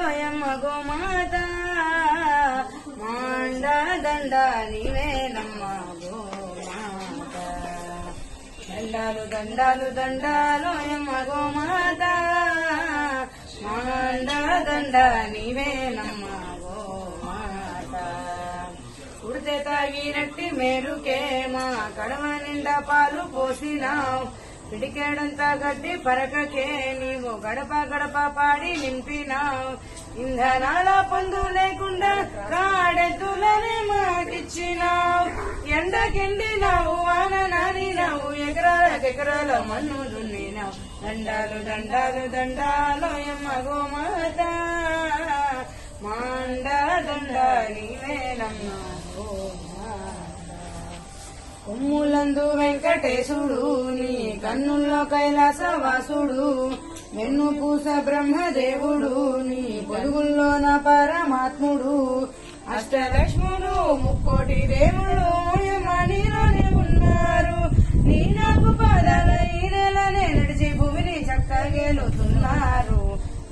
లోయమ్మ గోమాత మాండ దండ నీవేనమ్మ గోమాత దండాలు దండాలు దండాలోయమ్మ గోమాత మాండ దండ నీవేనమ్మ గోమాత ఉడితే తాగినట్టి మేలుకే మా కడవ నిండా పాలు పోసినావు పిడికేడంతా గడ్డి పరకకే నీవు గడప గడప పాడి నింపినావు. ఇంధనాల పొందు లేకుండా కాడెద్దులనే మాకిచ్చినావు. ఎండకెండినావు వాన నానినావు ఎకరాలకెకరాల మన్ను దున్నినావు. దండాలు దండాలు దండాలు ఎమ్మగో మాత మాండ దండ నీవేనమ్మ గోమాత ఉమ్ములందు వెంకటేశుడు నీ కన్నుల్లో కైలాసవాసుడు వెన్ను పూస బ్రహ్మదేవుడు నీ పొరుగుల్లోన పరమాత్ముడు అష్టలక్ష్ముడు ముక్కోటి దేవుడు మణిలోనే ఉన్నారు. నీ నాకు పాదాలనే నడిచి భూమిని చక్కగేలుతున్నారు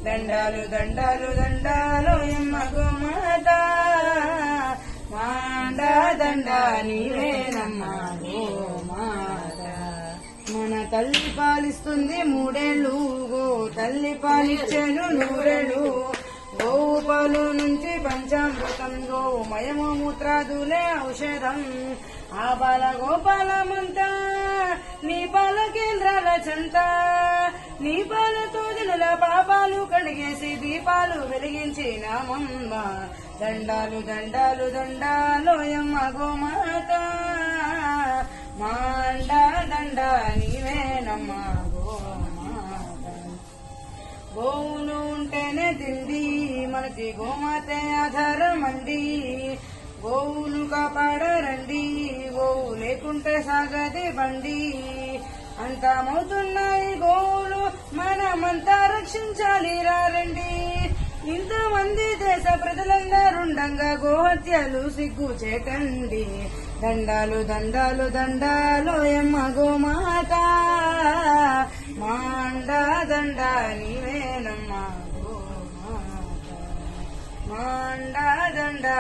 దండాలు దండాలు దండాలు ఎమ్మకు గోమాత. మాండా దండా నీవే తల్లి పాలిస్తుంది మూడేళ్ళు. గో తల్లి పాలిచ్చాను నూరేళ్ళు. గోవు పాలు నుంచి పంచామృతం గోవు మయము మూత్రాదులే ఔషధం. ఆ బాల గోపాలమంతా నీ బాల కేంద్రాల చెంత. నీ పాలతో జనుల పాపాలు కడిగేసి దీపాలు వెలిగించి నామమ్మ. దండాలు దండాలు దండాలోయమ్మ గోమాత. మాండ దండాని నీవేనమ్మ గోవులు ఉంటేనే తిండి మనకి గోమాతే ఆధారం గోవులు కాపాడరండి గోవు లేకుంటే సాగది బండి. అంతమవుతున్నాయి గోవులు మనమంతా రక్షించాలి రండి ఇంతమంది దేశ ప్రజలందరుండంగా గోహత్యలు సిగ్గు చేకండి. దండాలు దండాలు దండాలు ఎమ్మ గోమాత. நீ வேணம்மா மாண்டா தண்டா